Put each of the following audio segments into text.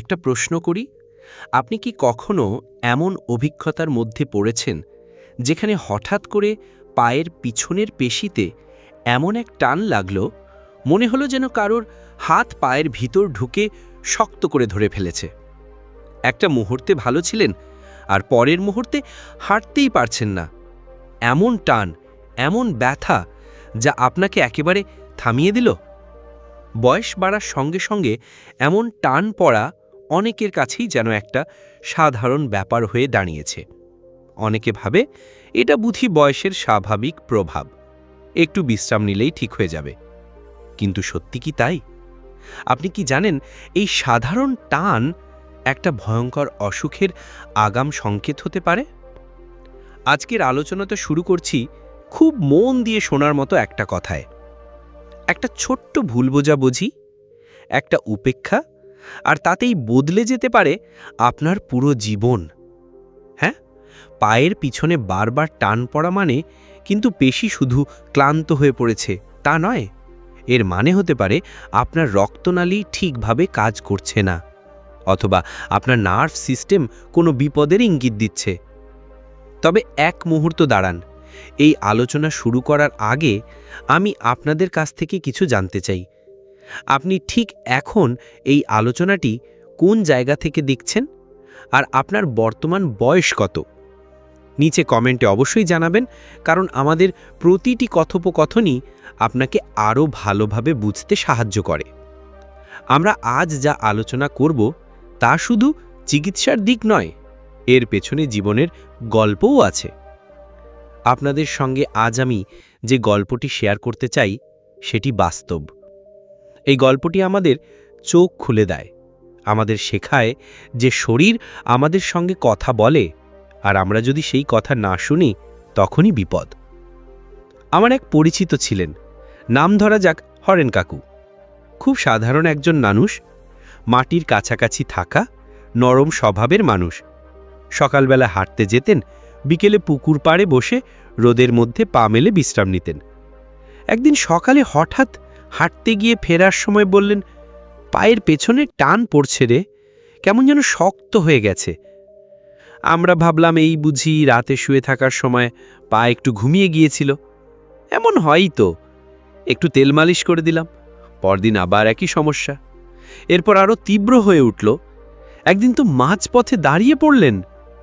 একটা প্রশ্ন করি। আপনি কি কখনো এমন অভিজ্ঞতার মধ্যে পড়েছেন যেখানে হঠাৎ করে পায়ের পিছনের পেশিতে এমন এক টান লাগল, মনে হলো যেন কারোর হাত পায়ের ভিতর ঢুকে শক্ত করে ধরে ফেলেছে? একটা মুহূর্তে ভালো ছিলেন আর পরের মুহূর্তে হাঁটতেই পারছেন না। এমন টান, এমন ব্যথা যা আপনাকে একেবারে থামিয়ে দিল? বয়স বাড়ার সঙ্গে সঙ্গে এমন টান পড়া অনেকের কাছেই যেন একটা সাধারণ ব্যাপার হয়ে দাঁড়িয়েছে। অনেকে ভাবে এটা বুঝি বয়সের স্বাভাবিক প্রভাব। একটু বিশ্রাম নিলেই ঠিক হয়ে যাবে। কিন্তু সত্যি কি তাই? আপনি কি জানেন, এই সাধারণ টান একটা ভয়ঙ্কর অসুখের আগাম সংকেত হতে পারে? আজকের আলোচনাটা শুরু করছি খুব মন দিয়ে শোনার মতো একটা কথায়। একটা ছোট্ট ভুল বোঝাবুঝি, একটা উপেক্ষা আর তাতেই বদলে যেতে পারে আপনার পুরো জীবন। হ্যাঁ? পায়ের পিছনে বারবার টান পড়া মানে কিন্তু পেশি শুধু ক্লান্ত হয়ে পড়েছে, তা নয়। এর মানে হতে পারে আপনার রক্তনালী ঠিকভাবে কাজ করছে না, অথবা আপনার নার্ভ সিস্টেম কোনো বিপদের ইঙ্গিত দিচ্ছে। তবে এক মুহূর্ত দাঁড়ান, এই আলোচনা শুরু করার আগে আমি আপনাদের কাছ থেকে কিছু জানতে চাই। আপনি ঠিক এখন এই আলোচনাটি কোন জায়গা থেকে দেখছেন? আর আপনার বর্তমান বয়স কত? নিচে কমেন্টে অবশ্যই জানাবেন, কারণ আমাদের প্রতিটি কথোপকথনই আপনাকে আরও ভালোভাবে বুঝতে সাহায্য করে। আমরা আজ যা আলোচনা করব তা শুধু চিকিৎসার দিক নয়, এর পেছনে জীবনের গল্পও আছে। আপনাদের সঙ্গে আজ আমি যে গল্পটি শেয়ার করতে চাই, সেটি বাস্তব। এই গল্পটি আমাদের চোখ খুলে দেয়। আমাদের শেখায় যে শরীর আমাদের সঙ্গে কথা বলে আর আমরা যদি সেই কথা না শুনি, তখনই বিপদ। আমার এক পরিচিত ছিলেন, নাম ধরা যাক হরেন কাকু। খুব সাধারণ একজন মানুষ, মাটির কাছাকাছি থাকা নরম স্বভাবের মানুষ। সকালবেলা হাঁটতে যেতেন, বিকেলে পুকুর পাড়ে বসে রোদের মধ্যে পা মেলে বিশ্রাম নিতেন। একদিন সকালে হঠাৎ হাঁটতে গিয়ে ফেরার সময় বললেন, পায়ের পেছনে টান পড়ছে রে, কেমন যেন শক্ত হয়ে গেছে। আমরা ভাবলাম এই বুঝি রাতে শুয়ে থাকার সময় পা একটু ঘুমিয়ে গিয়েছিল। এমন হয়ই তো। একটু তেল মালিশ করে দিলাম, পরদিন আবার একই সমস্যা। এরপর আরও তীব্র হয়ে উঠল, একদিন তো মাঝপথে দাঁড়িয়ে পড়লেন,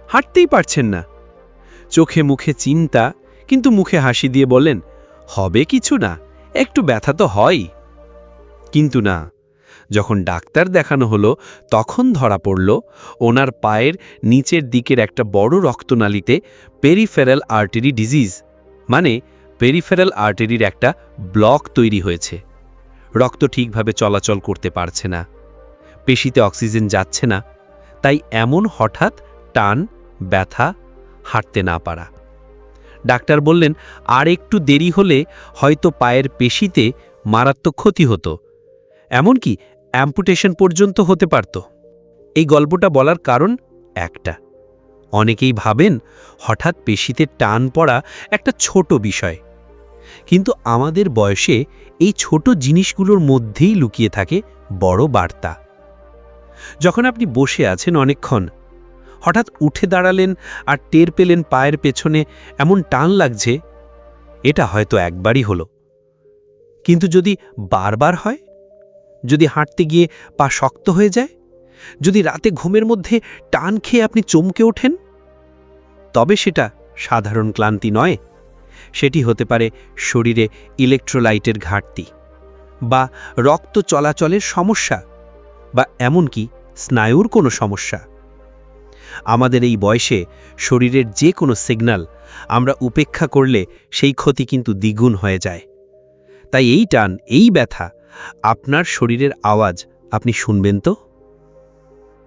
হাঁটতেই পারছেন না। চোখে মুখে চিন্তা, কিন্তু মুখে হাসি দিয়ে বলেন হবে কিছু না একটু ব্যথা তো হয়ই কিন্তু না, যখন ডাক্তার দেখানো হলো, তখন ধরা পড়ল ওনার পায়ের নিচের দিকের একটা বড় রক্তনালীতে পেরিফেরাল আর্টারি ডিজিজ মানে পেরিফেরাল আর্টারির একটা ব্লক তৈরি হয়েছে। রক্ত ঠিকভাবে চলাচল করতে পারছে না, পেশিতে অক্সিজেন যাচ্ছে না, তাই এমন হঠাৎ টান, ব্যথা, হাঁটতে না পারা। ডাক্তার বললেন, আর একটু দেরি হলে হয়তো পায়ের পেশিতে মারাত্মক ক্ষতি হতো। এমনকি অ্যাম্পুটেশন পর্যন্ত হতে পারত। এই গল্পটা বলার কারণ একটা। অনেকেই ভাবেন, হঠাৎ পেশিতে টান পড়া একটা ছোট বিষয়। কিন্তু আমাদের বয়সে এই ছোট জিনিসগুলোর মধ্যেই লুকিয়ে থাকে বড় বার্তা। যখন আপনি বসে আছেন অনেকক্ষণ হঠাৎ উঠে দাঁড়ালেন আর টের পেলেন পায়ের পেছনে এমন টান লাগছে, এটা হয়তো একবারই হলো। কিন্তু যদি বারবার হয়? যদি হাঁটতে গিয়ে পা শক্ত হয়ে যায়? যদি রাতে ঘুমের মধ্যে টান খেয়ে আপনি চমকে ওঠেন? তবে সেটা সাধারণ ক্লান্তি নয়। সেটি হতে পারে শরীরে ইলেকট্রোলাইটের ঘাটতি বা রক্ত চলাচলের সমস্যা বা এমনকি স্নায়ুর কোনো সমস্যা। আমাদের এই বয়সে শরীরের যে কোনো সিগন্যাল আমরা উপেক্ষা করলে সেই ক্ষতি কিন্তু দ্বিগুণ হয়ে যায়। তাই এই টান, এই ব্যথা, আপনার শরীরের আওয়াজ আপনি শুনবেন তো?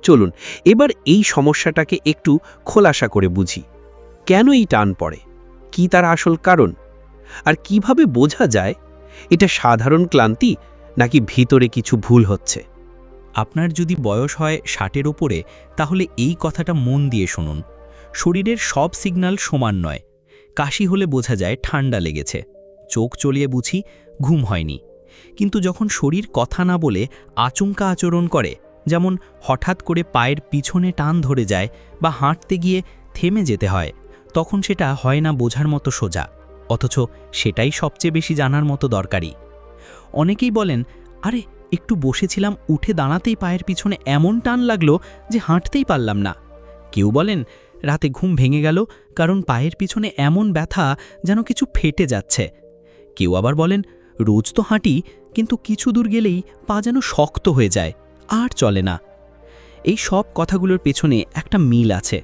চলুন, এবার এই সমস্যাটাকে একটু খোলাসা করে বুঝি। কেন এই টান পড়ে? কি তার আসল কারণ? আর কীভাবে বোঝা যায়? এটা সাধারণ ক্লান্তি নাকি ভিতরে কিছু ভুল হচ্ছে? আপনার যদি বয়স হয় ষাটের ওপরে তাহলে এই কথাটা মন দিয়ে শুনুন। শরীরের সব সিগন্যাল সমান নয়। কাশি হলে বোঝা যায় ঠান্ডা লেগেছে। চোখ চলিয়ে বুঝি ঘুম হয়নি। কিন্তু যখন শরীর কথা না বলে আচমকা আচরণ করে, যেমন হঠাৎ করে পায়ের পিছনে টান ধরে যায় বা হাঁটতে গিয়ে থেমে যেতে হয়, তখন সেটা হয় না বোঝার মতো সোজা। অথচ সেটাই সবচেয়ে বেশি জানার মতো দরকারি। অনেকেই বলেন, আরে একটু বসেছিলাম, উঠে দাঁড়াতেই পায়ের পিছনে এমন টান লাগল যে হাঁটতেই পারলাম না। কেউ বলেন, রাতে ঘুম ভেঙে গেল কারণ পায়ের পিছনে এমন ব্যথা যেন কিছু ফেটে যাচ্ছে। কেউ আবার বলেন, রোজ তো হাঁটি, কিন্তু কিছু দূর গেলেই পা যেন শক্ত হয়ে যায়, আর চলে না। এই সব কথাগুলোর পেছনে একটা মিল আছে।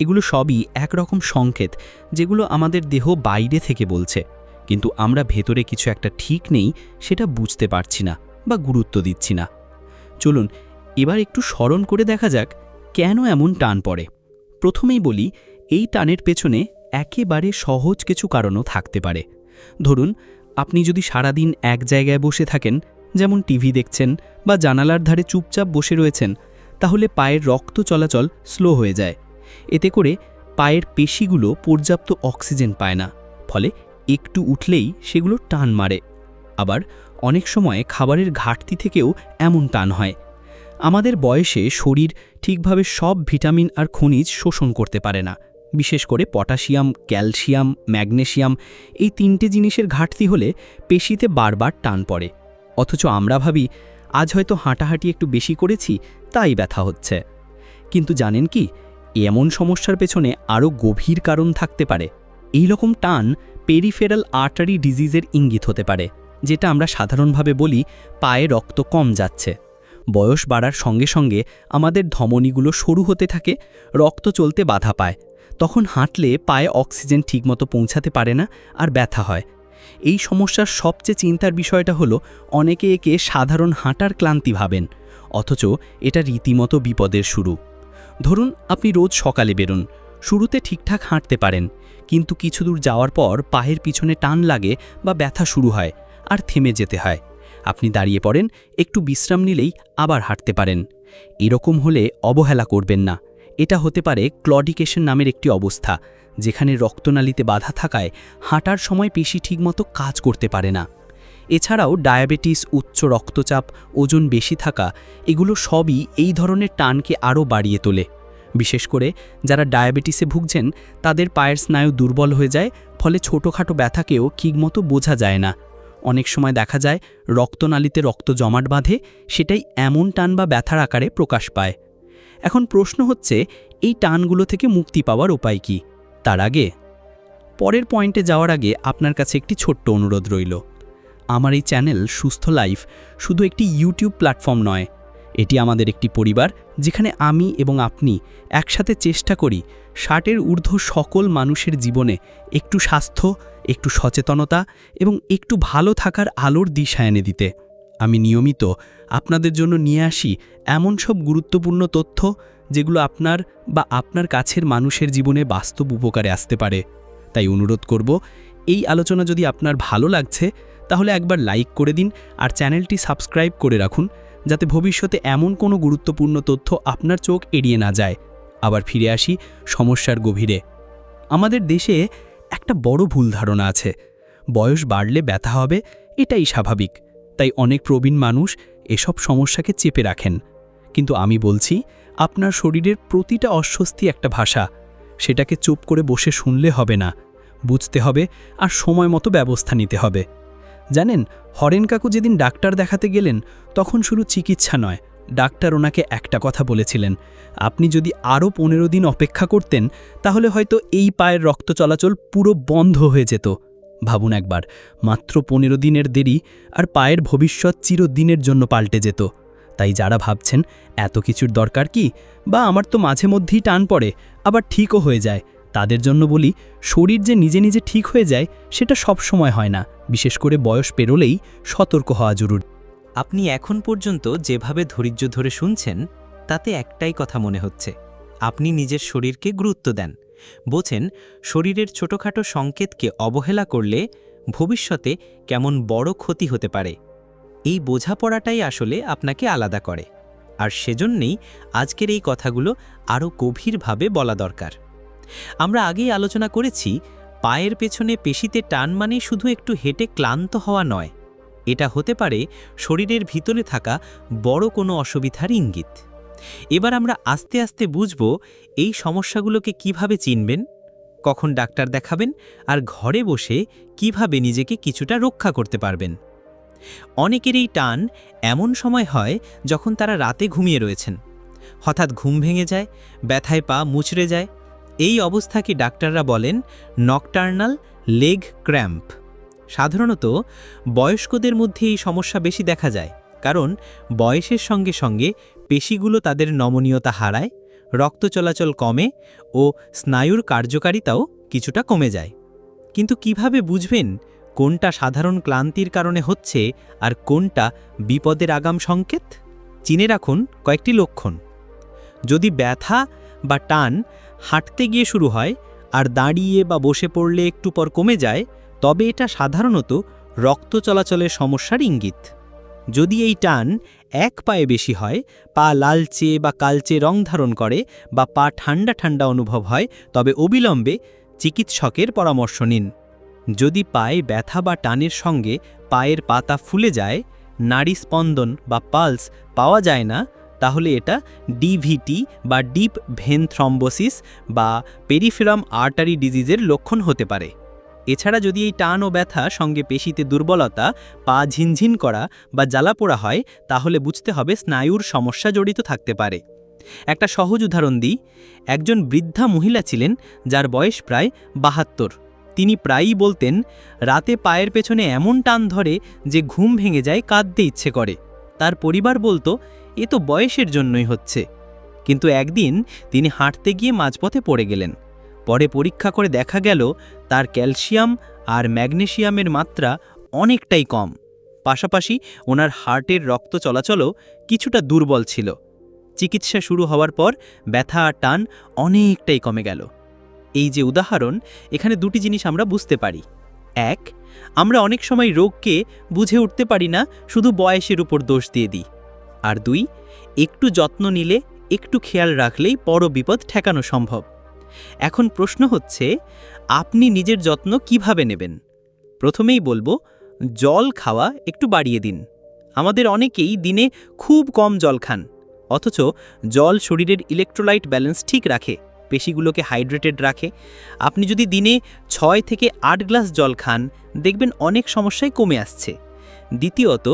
এগুলো সবই একরকম সংকেত, যেগুলো আমাদের দেহ বাইরে থেকে বলছে। কিন্তু আমরা ভেতরে কিছু একটা ঠিক নেই, সেটা বুঝতে পারছি না। বা গুরুত্ব দিচ্ছি না। চলুন, এবার একটু স্মরণ করে দেখা যাক কেন এমন টান পড়ে। প্রথমেই বলি, এই টানের পেছনে একেবারে সহজ কিছু কারণও থাকতে পারে। ধরুন, আপনি যদি সারাদিন এক জায়গায় বসে থাকেন, যেমন টিভি দেখছেন বা জানালার ধারে চুপচাপ বসে রয়েছেন, তাহলে পায়ের রক্ত চলাচল স্লো হয়ে যায়। এতে করে পায়ের পেশিগুলো পর্যাপ্ত অক্সিজেন পায় না, ফলে একটু উঠলেই সেগুলো টান মারে। আবার অনেক সময় খাবারের ঘাটতি থেকেও এমন টান হয়। আমাদের বয়সে শরীর ঠিকভাবে সব ভিটামিন আর খনিজ শোষণ করতে পারে না, বিশেষ করে পটাশিয়াম, ক্যালসিয়াম ম্যাগনেশিয়াম এই তিনটে জিনিসের ঘাটতি হলে পেশিতে বারবার টান পড়ে। অথচ আমরা ভাবি, আজ হয়তো হাঁটাহাঁটি একটু বেশি করেছি, তাই ব্যথা হচ্ছে। কিন্তু জানেন কি, এমন সমস্যার পেছনে আরও গভীর কারণ থাকতে পারে। এই রকম টান পেরিফেরাল আর্টারি ডিজিজের ইঙ্গিত হতে পারে। যেটা আমরা সাধারণভাবে বলি পায়ে রক্ত কম যাচ্ছে। বয়স বাড়ার সঙ্গে সঙ্গে আমাদের ধমনীগুলো সরু হতে থাকে, রক্ত চলতে বাধা পায়। তখন হাঁটলে পায়ে অক্সিজেন ঠিকমতো পৌঁছাতে পারে না আর ব্যথা হয়। এই সমস্যার সবচেয়ে চিন্তার বিষয়টা হলো অনেকে একে সাধারণ হাঁটার ক্লান্তি ভাবেন, অথচ এটা রীতিমতো বিপদের শুরু। ধরুন আপনি রোজ সকালে বেরোন, শুরুতে ঠিকঠাক হাঁটতে পারেন, কিন্তু কিছু দূর যাওয়ার পর পায়ের পিছনে টান লাগে বা ব্যথা শুরু হয়। আর থেমে যেতে হয়। আপনি দাঁড়িয়ে পড়েন, একটু বিশ্রাম নিলেই আবার হাঁটতে পারেন। এরকম হলে অবহেলা করবেন না। এটা হতে পারে ক্লডিকেশন নামের একটি অবস্থা, যেখানে রক্তনালীতে বাধা থাকায় হাঁটার সময় পেশি ঠিকমতো কাজ করতে পারে না। এছাড়াও ডায়াবেটিস, উচ্চ রক্তচাপ, ওজন বেশি থাকা, এগুলো সবই এই ধরনের টানকে আরও বাড়িয়ে তোলে। বিশেষ করে যারা ডায়াবেটিসে ভুগছেন, তাদের পায়ের স্নায়ু দুর্বল হয়ে যায়, ফলে ছোটোখাটো ব্যথাকেও ঠিকমতো বোঝা যায় না। অনেক সময় দেখা যায় রক্তনালীতে রক্ত জমাট বাঁধে, সেটাই এমন টান বা ব্যথার আকারে প্রকাশ পায়। এখন প্রশ্ন হচ্ছে, এই টানগুলো থেকে মুক্তি পাওয়ার উপায় কি? তার আগে, পরের পয়েন্টে যাওয়ার আগে আপনার কাছে একটি ছোট্ট অনুরোধ রইল। আমার এই চ্যানেল সুস্থ লাইফ শুধু একটি ইউটিউব প্ল্যাটফর্ম নয়, এটি আমাদের একটি পরিবার যেখানে আমি এবং আপনি একসাথে চেষ্টা করি ষাটের ঊর্ধ্ব সকল মানুষের জীবনে একটু স্বাস্থ্য একটু সচেতনতা এবং একটু ভালো থাকার আলোর দিশা এনে দিতে। আমি নিয়মিত আপনাদের জন্য নিয়ে আসি এমন সব গুরুত্বপূর্ণ তথ্য যেগুলো আপনার বা আপনার কাছের মানুষের জীবনে বাস্তব উপকারে আসতে পারে। তাই অনুরোধ করব, এই আলোচনা যদি আপনার ভালো লাগছে, তাহলে একবার লাইক করে দিন আর চ্যানেলটি সাবস্ক্রাইব করে রাখুন, যাতে ভবিষ্যতে এমন কোনো গুরুত্বপূর্ণ তথ্য আপনার চোখ এড়িয়ে না যায়। আবার ফিরে আসি সমস্যার গভীরে। আমাদের দেশে একটা বড় ভুল ধারণা আছে। বয়স বাড়লে ব্যথা হবে, এটাই স্বাভাবিক। তাই অনেক প্রবীণ মানুষ এসব সমস্যাকে চেপে রাখেন। কিন্তু আমি বলছি, আপনার শরীরের প্রতিটা অস্বস্তি একটা ভাষা। সেটাকে চুপ করে বসে শুনলে হবে না। বুঝতে হবে আর সময় মতো ব্যবস্থা নিতে হবে। জানেন, হরেন কাকু যেদিন ডাক্তার দেখাতে গেলেন, তখন শুরু চিকিৎসা নয় ডাক্তার ওনাকে একটা কথা বলেছিলেন, আপনি যদি আরও পনেরো দিন অপেক্ষা করতেন, তাহলে হয়তো এই পায়ের রক্ত চলাচল পুরো বন্ধ হয়ে যেত। ভাবুন একবার, মাত্র পনেরো দিনের দেরি আর পায়ের ভবিষ্যৎ চিরদিনের জন্য পাল্টে যেত। তাই যারা ভাবছেন, এত কিছুর দরকার কি? বা, আমার তো মাঝে মধ্যেই টান পড়ে, আবার ঠিকও হয়ে যায়। তাদের জন্য বলি, শরীর যে নিজে নিজে ঠিক হয়ে যায়, সেটা সব সময় হয় না। বিশেষ করে বয়স পেরোলেই সতর্ক হওয়া জরুরি। আপনি এখন পর্যন্ত যেভাবে ধৈর্য ধরে শুনছেন, তাতে একটাই কথা মনে হচ্ছে। আপনি নিজের শরীরকে গুরুত্ব দেন। বোঝেন, শরীরের ছোটখাটো সংকেতকে অবহেলা করলে ভবিষ্যতে কেমন বড় ক্ষতি হতে পারে। এই বোঝাপড়াটাই আসলে আপনাকে আলাদা করে। আর সেজন্যেই আজকের এই কথাগুলো আরও গভীরভাবে বলা দরকার। আমরা আগেই আলোচনা করেছি, পায়ের পেছনে পেশিতে টান মানে শুধু একটু হেঁটে ক্লান্ত হওয়া নয়। এটা হতে পারে শরীরের ভিতরে থাকা বড় কোনো অসুবিধার ইঙ্গিত। এবার আমরা আস্তে আস্তে বুঝব এই সমস্যাগুলোকে কীভাবে চিনবেন, কখন ডাক্তার দেখাবেন আর ঘরে বসে কীভাবে নিজেকে কিছুটা রক্ষা করতে পারবেন। অনেকেরই টান এমন সময় হয় যখন তারা রাতে ঘুমিয়ে রয়েছেন। হঠাৎ ঘুম ভেঙে যায়, ব্যথায় পা মুচড়ে যায়। এই অবস্থাকে ডাক্তাররা বলেন? Nocturnal leg cramp. সাধারণত বয়স্কদের মধ্যে এই সমস্যা বেশি দেখা যায়, কারণ বয়সের সঙ্গে সঙ্গে পেশিগুলো তাদের নমনীয়তা হারায়, রক্ত চলাচল কমে ও স্নায়ুর কার্যকারিতাও কিছুটা কমে যায়। কিন্তু কীভাবে বুঝবেন কোনটা সাধারণ ক্লান্তির কারণে হচ্ছে আর কোনটা বিপদের আগাম সংকেত? চিনে রাখুন কয়েকটি লক্ষণ। যদি ব্যথা বা টান হাঁটতে গিয়ে শুরু হয় আর দাঁড়িয়ে বা বসে পড়লে একটু পর কমে যায় তবে এটা সাধারণত রক্ত চলাচলের সমস্যার ইঙ্গিত। যদি এই টান এক পায়ে বেশি হয়, পা লালচে বা কালচে রং ধারণ করে বা পা ঠান্ডা ঠান্ডা অনুভব হয়, তবে অবিলম্বে চিকিৎসকের পরামর্শ নিন। যদি পায়ে ব্যথা বা টানের সঙ্গে পায়ের পাতা ফুলে যায়, নাড়ি স্পন্দন বা পালস পাওয়া যায় না, তাহলে এটা ডিভিটি বা ডিপ ভেন থ্রম্বোসিস বা পেরিফেরাম আর্টারি ডিজিজের লক্ষণ হতে পারে। এছাড়া যদি এই টান ও ব্যথা সঙ্গে পেশিতে দুর্বলতা, পা ঝিনঝিন করা বা জ্বালা পোড়া হয়, তাহলে বুঝতে হবে স্নায়ুর সমস্যা জড়িত থাকতে পারে। একটা সহজ উদাহরণ দিই। একজন বৃদ্ধা মহিলা ছিলেন যার বয়স প্রায় বাহাত্তর। তিনি প্রায়ই বলতেন, রাতে পায়ের পেছনে এমন টান ধরে যে ঘুম ভেঙে যায়, কাঁদতে ইচ্ছে করে। তার পরিবার বলতো, এ তো বয়সের জন্যই হচ্ছে। কিন্তু একদিন তিনি হাঁটতে গিয়ে মাঝপথে পড়ে গেলেন। পরে পরীক্ষা করে দেখা গেল তার ক্যালসিয়াম আর ম্যাগনেশিয়ামের মাত্রা অনেকটাই কম। পাশাপাশি ওনার হার্টের রক্ত চলাচলও কিছুটা দুর্বল ছিল। চিকিৎসা শুরু হওয়ার পর ব্যথা আর টান অনেকটাই কমে গেল। এই যে উদাহরণ, এখানে দুটি জিনিস আমরা বুঝতে পারি। এক, আমরা অনেক সময় রোগকে বুঝে উঠতে পারি না, শুধু বয়সের উপর দোষ দিয়ে দিই। আর দুই, একটু যত্ন নিলে একটু খেয়াল রাখলেই বড় বিপদ ঠেকানো সম্ভব। এখন প্রশ্ন হচ্ছে, আপনি নিজের যত্ন কীভাবে নেবেন? প্রথমেই বলব, জল খাওয়া একটু বাড়িয়ে দিন। আমাদের অনেকেই দিনে খুব কম জল খান, অথচ জল শরীরের ইলেকট্রোলাইট ব্যালেন্স ঠিক রাখে, পেশিগুলোকে হাইড্রেটেড রাখে। আপনি যদি দিনে ছয় থেকে আট গ্লাস জল খান, দেখবেন অনেক সমস্যায় কমে আসছে। দ্বিতীয়ত,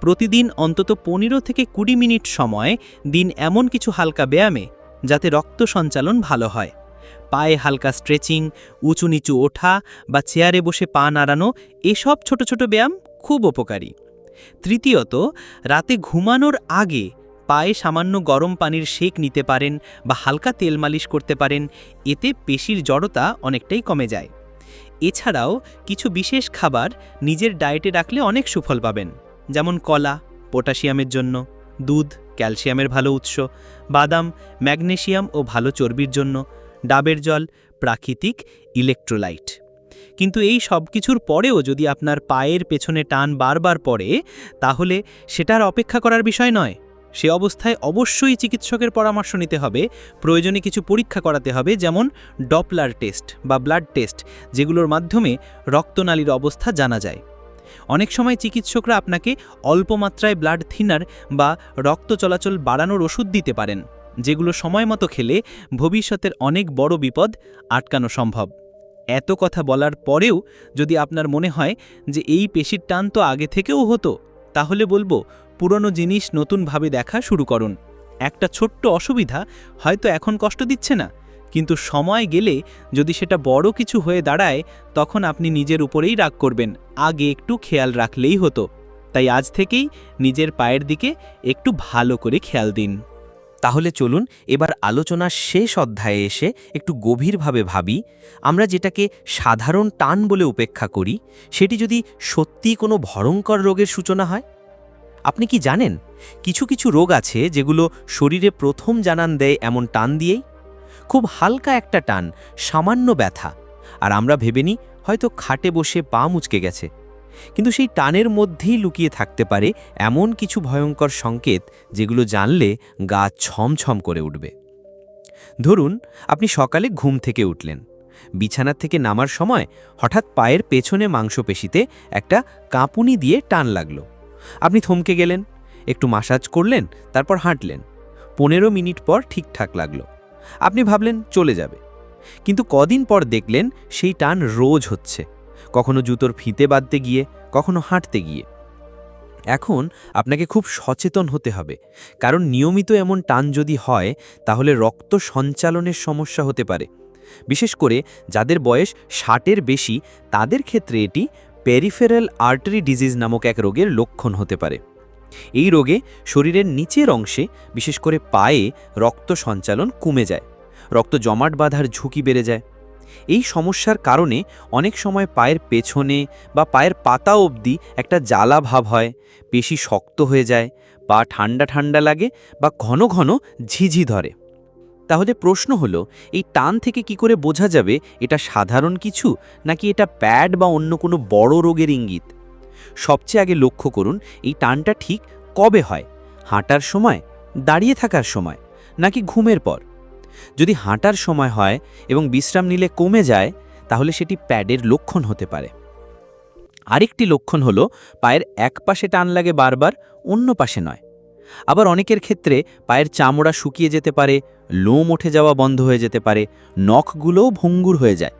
প্রতিদিন অন্তত পনেরো থেকে কুড়ি মিনিট সময় দিন এমন কিছু হালকা ব্যায়ামে, যাতে রক্ত সঞ্চালন ভালো হয়। পায়ে হালকা স্ট্রেচিং, উঁচু নিচু ওঠা বা চেয়ারে বসে পা নাড়ানো, এসব ছোট ছোট ব্যায়াম খুব উপকারী। তৃতীয়ত, রাতে ঘুমানোর আগে পায়ে সামান্য গরম পানির শেক নিতে পারেন বা হালকা তেল মালিশ করতে পারেন, এতে পেশির জড়তা অনেকটাই কমে যায়। এছাড়াও কিছু বিশেষ খাবার নিজের ডায়েটে রাখলে অনেক সুফল পাবেন, যেমন কলা, পটাশিয়ামের জন্য, দুধ, ক্যালসিয়ামের ভালো উৎস, বাদাম, ম্যাগনেশিয়াম ও ভালো চর্বির জন্য। ডাবের জল, প্রাকৃতিক ইলেকট্রোলাইট। কিন্তু এই সব কিছুর পরেও যদি আপনার পায়ের পেছনে টান বারবার পড়ে, তাহলে সেটার অপেক্ষা করার বিষয় নয়। সে অবস্থায় অবশ্যই চিকিৎসকের পরামর্শ নিতে হবে। প্রয়োজনে কিছু পরীক্ষা করাতে হবে, যেমন ডপলার টেস্ট বা ব্লাড টেস্ট, যেগুলোর মাধ্যমে রক্তনালীর অবস্থা জানা যায়। অনেক সময় চিকিৎসকরা আপনাকে অল্প মাত্রায় ব্লাড থিনার বা রক্ত চলাচল বাড়ানোর ওষুধ দিতে পারেন। যেগুলো সময় মতো খেলে ভবিষ্যতের অনেক বড় বিপদ আটকানো সম্ভব। এত কথা বলার পরেও যদি আপনার মনে হয় যে এই পেশির টান তো আগে থেকেও হতো, তাহলে বলব পুরনো জিনিস নতুনভাবে দেখা শুরু করুন। একটা ছোট্ট অসুবিধা হয়তো এখন কষ্ট দিচ্ছে না, কিন্তু সময় গেলে যদি সেটা বড় কিছু হয়ে দাঁড়ায়, তখন আপনি নিজের উপরেই রাগ করবেন, আগে একটু খেয়াল রাখলেই হতো। তাই আজ থেকেই নিজের পায়ের দিকে একটু ভালো করে খেয়াল দিন। তাহলে চলুন এবার আলোচনার শেষ অধ্যায়ে এসে একটু গভীরভাবে ভাবি। আমরা যেটাকে সাধারণ টান বলে উপেক্ষা করি, সেটি যদি সত্যি কোনো ভয়ঙ্কর রোগের সূচনা হয়? আপনি কি জানেন, কিছু কিছু রোগ আছে যেগুলো শরীরে প্রথম জানান দেয় এমন টান দিয়েই? খুব হালকা একটা টান, সামান্য ব্যথা, আর আমরা ভেবে নিই হয়তো খাটে বসে পা মুচকে গেছে। কিন্তু সেই টানের মধ্যেই লুকিয়ে থাকতে পারে এমন কিছু ভয়ঙ্কর সংকেত যেগুলো জানলে গা ছমছম করে উঠবে। ধরুন, আপনি সকালে ঘুম থেকে উঠলেন। বিছানা থেকে নামার সময় হঠাৎ পায়ের পেছনে মাংসপেশিতে একটা কাঁপুনি দিয়ে টান লাগল। আপনি থমকে গেলেন, একটু মাসাজ করলেন, তারপর হাঁটলেন। পনেরো মিনিট পর ঠিকঠাক লাগল। আপনি ভাবলেন, চলে যাবে। কিন্তু কদিন পর দেখলেন সেই টান রোজ হচ্ছে। কখনো জুতোর ফিতে বাঁধতে গিয়ে, কখনো হাঁটতে গিয়ে। এখন আপনাকে খুব সচেতন হতে হবে, কারণ নিয়মিত এমন টান যদি হয়, তাহলে রক্ত সঞ্চালনের সমস্যা হতে পারে। বিশেষ করে যাদের বয়স ষাটের বেশি, তাদের ক্ষেত্রে এটি পেরিফেরাল আর্টারি ডিজিজ নামক এক রোগের লক্ষণ হতে পারে। এই রোগে শরীরের নিচের অংশে, বিশেষ করে পায়ে, রক্ত সঞ্চালন কমে যায়। রক্ত জমাট বাঁধার ঝুঁকি বেড়ে যায়। এই সমস্যার কারণে অনেক সময় পায়ের পেছনে বা পায়ের পাতা অবধি একটা জ্বালা ভাব হয়, পেশি শক্ত হয়ে যায়, পা ঠান্ডা ঠান্ডা লাগে বা ঘন ঘন ঝিঝি ধরে। তাহলে প্রশ্ন হলো, এই টান থেকে কি করে বোঝা যাবে এটা সাধারণ কিছু নাকি এটা প্যাড বা অন্য কোনো বড় রোগের ইঙ্গিত? সবচেয়ে আগে লক্ষ্য করুন, এই টানটা ঠিক কবে হয়? হাঁটার সময়? দাঁড়িয়ে থাকার সময়? নাকি ঘুমের পর? যদি হাঁটার সময় হয় এবং বিশ্রাম নিলে কমে যায়, তাহলে সেটি প্যাডের লক্ষণ হতে পারে। আরেকটি লক্ষণ হলো, পায়ের এক পাশে টান লাগে বারবার, অন্য পাশে নয়। আবার অনেকের ক্ষেত্রে পায়ের চামড়া শুকিয়ে যেতে পারে, লোম উঠে যাওয়া বন্ধ হয়ে যেতে পারে, নখগুলোও ভঙ্গুর হয়ে যায়।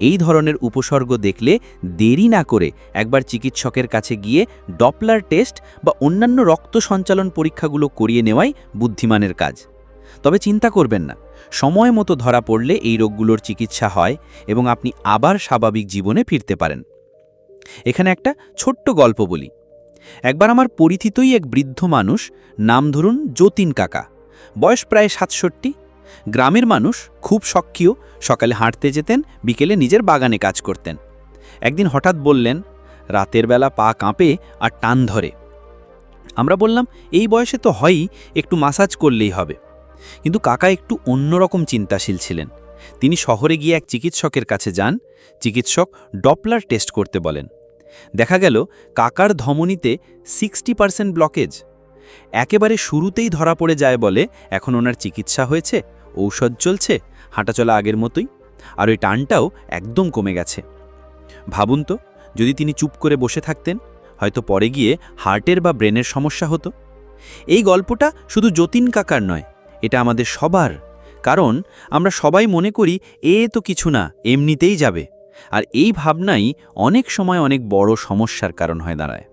এই ধরনের উপসর্গ দেখলে দেরি না করে একবার চিকিৎসকের কাছে গিয়ে ডপলার টেস্ট বা অন্যান্য রক্ত সঞ্চালন পরীক্ষাগুলো করিয়ে নেওয়াই বুদ্ধিমানের কাজ। তবে চিন্তা করবেন না। সময় মতো ধরা পড়লে এই রোগগুলোর চিকিৎসা হয় এবং আপনি আবার স্বাভাবিক জীবনে ফিরতে পারেন। এখানে একটা ছোট্ট গল্প বলি। একবার আমার পরিচিতই এক বৃদ্ধ মানুষ, নাম ধরুন যতীন কাকা। বয়স প্রায় সাতষট্টি। গ্রামের মানুষ, খুব সক্রিয়, সকালে হাঁটতে যেতেন, বিকেলে নিজের বাগানে কাজ করতেন। একদিন হঠাৎ বললেন, রাতের বেলা পা কাঁপে আর টান ধরে। আমরা বললাম, এই বয়সে তো হয়ই, একটু মাসাজ করলেই হবে। কিন্তু কাকা একটু অন্যরকম চিন্তাশীল ছিলেন। তিনি শহরে গিয়ে এক চিকিৎসকের কাছে যান। চিকিৎসক ডপলার টেস্ট করতে বলেন। দেখা গেল, কাকার ধমনীতে সিক্সটি পার্সেন্ট ব্লকেজ। একেবারে শুরুতেই ধরা পড়ে যায় বলে এখন ওনার চিকিৎসা হয়েছে, ঔষধ চলছে হাঁটাচলা আগের মতোই, আর ওই টানটাও একদম কমে গেছে। ভাবুন তো, যদি তিনি চুপ করে বসে থাকতেন, হয়তো পরে গিয়ে হার্টের বা ব্রেনের সমস্যা হতো। এই গল্পটা শুধু যতীন কাকার নয় এটা আমাদের সবার। কারণ আমরা সবাই মনে করি এ তো কিছু না, এমনিতেই যাবে। আর এই ভাবনাই অনেক সময় অনেক বড় সমস্যার কারণ হয়ে দাঁড়ায়।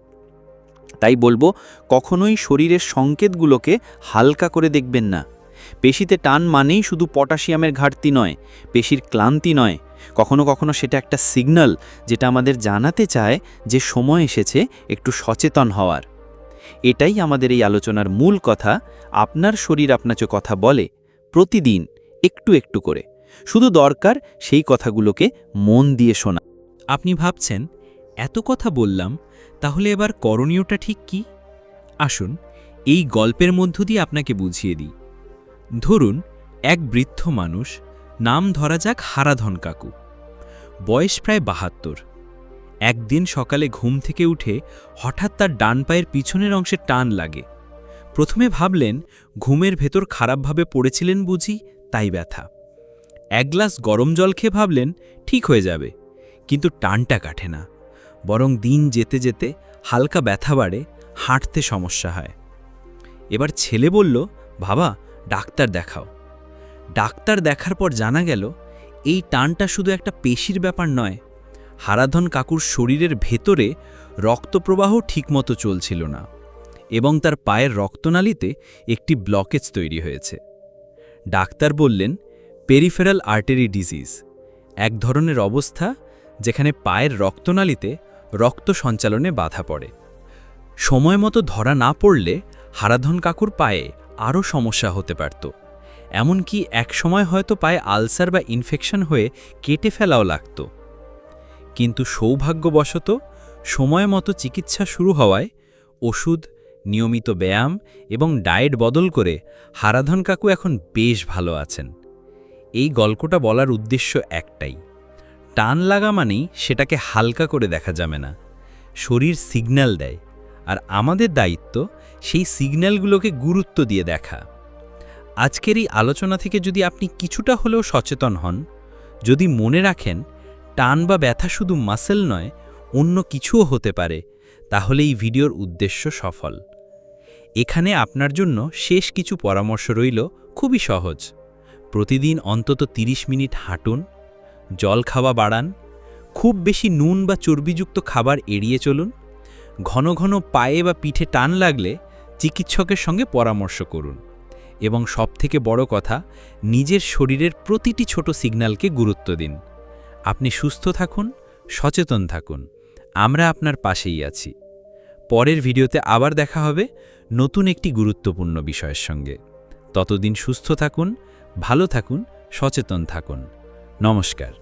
তাই বলব, কখনোই শরীরের সংকেতগুলোকে হালকা করে দেখবেন না। পেশিতে টান মানেই শুধু পটাশিয়ামের ঘাটতি নয়, পেশির ক্লান্তি নয়। কখনো কখনো সেটা একটা সিগন্যাল যেটা আমাদের জানাতে চায় যে সময় এসেছে একটু সচেতন হওয়ার। এটাই আমাদের এই আলোচনার মূল কথা। আপনার শরীর আপনাকে কথা বলে প্রতিদিন, একটু একটু করে। শুধু দরকার সেই কথাগুলোকে মন দিয়ে শোনা। আপনি ভাবছেন, এত কথা বললাম, তাহলে এবার করণীয়টা ঠিক কি? আসুন, এই গল্পের মধ্য দিয়ে আপনাকে বুঝিয়ে দিই। ধরুন, এক বৃদ্ধ মানুষ, নাম ধরা যাক হারাধন কাকু। বয়স প্রায় বাহাত্তর। একদিন সকালে ঘুম থেকে উঠে হঠাৎ তার ডান পায়ের পিছনের অংশে টান লাগে। প্রথমে ভাবলেন, ঘুমের ভেতর খারাপভাবে পড়েছিলেন বুঝি, তাই ব্যথা। এক গ্লাস গরম জল খেয়ে ভাবলেন, ঠিক হয়ে যাবে। কিন্তু টানটা কাটে না। বরং দিন যেতে যেতে হালকা ব্যথা বাড়ে, হাঁটতে সমস্যা হয়। এবার ছেলে বলল, বাবা, ডাক্তার দেখাও। ডাক্তার দেখার পর জানা গেল, এই টানটা শুধু একটা পেশির ব্যাপার নয় হারাধন কাকুর শরীরের ভেতরে রক্তপ্রবাহ ঠিকমতো চলছিল না এবং তার পায়ের রক্তনালীতে একটি ব্লকেজ তৈরি হয়েছে। ডাক্তার বললেন, পেরিফেরাল আর্টারি ডিজিজ, এক ধরনের অবস্থা যেখানে পায়ের রক্তনালীতে রক্ত সঞ্চালনে বাধা পড়ে। সময় মতো ধরা না পড়লে হারাধন কাকুর পায়ে আরও সমস্যা হতে পারত। এমনকি এক সময় হয়তো পায়ে আলসার বা ইনফেকশন হয়ে কেটে ফেলাও লাগত। কিন্তু সৌভাগ্যবশত সময় মতো চিকিৎসা শুরু হওয়ায় ওষুধ, নিয়মিত ব্যায়াম এবং ডায়েট বদল করে হারাধন কাকু এখন বেশ ভালো আছেন। এই গল্পটা বলার উদ্দেশ্য একটাই। টান লাগা মানেই সেটাকে হালকা করে দেখা যাবে না। শরীর সিগন্যাল দেয় আর আমাদের দায়িত্ব সেই সিগন্যালগুলোকে গুরুত্ব দিয়ে দেখা। আজকের এই আলোচনা থেকে যদি আপনি কিছুটা হলেও সচেতন হন, যদি মনে রাখেন টান বা ব্যথা শুধু মাসেল নয়, অন্য কিছুও হতে পারে। তাহলে এই ভিডিওর উদ্দেশ্য সফল। এখানে আপনার জন্য শেষ কিছু পরামর্শ রইল, খুবই সহজ। প্রতিদিন অন্তত ৩০ মিনিট হাঁটুন, জল খাওয়া বাড়ান, খুব বেশি নুন বা চর্বিযুক্ত খাবার এড়িয়ে চলুন, ঘন ঘন পায়ে বা পিঠে টান লাগলে চিকিৎসকের সঙ্গে পরামর্শ করুন। এবং সবথেকে বড় কথা, নিজের শরীরের প্রতিটি ছোট সিগন্যালকে গুরুত্ব দিন। আপনি সুস্থ থাকুন, সচেতন থাকুন। আমরা আপনার পাশেই আছি। পরের ভিডিওতে আবার দেখা হবে নতুন একটি গুরুত্বপূর্ণ বিষয়ের সঙ্গে। ততদিন সুস্থ থাকুন, ভালো থাকুন, সচেতন থাকুন। নমস্কার।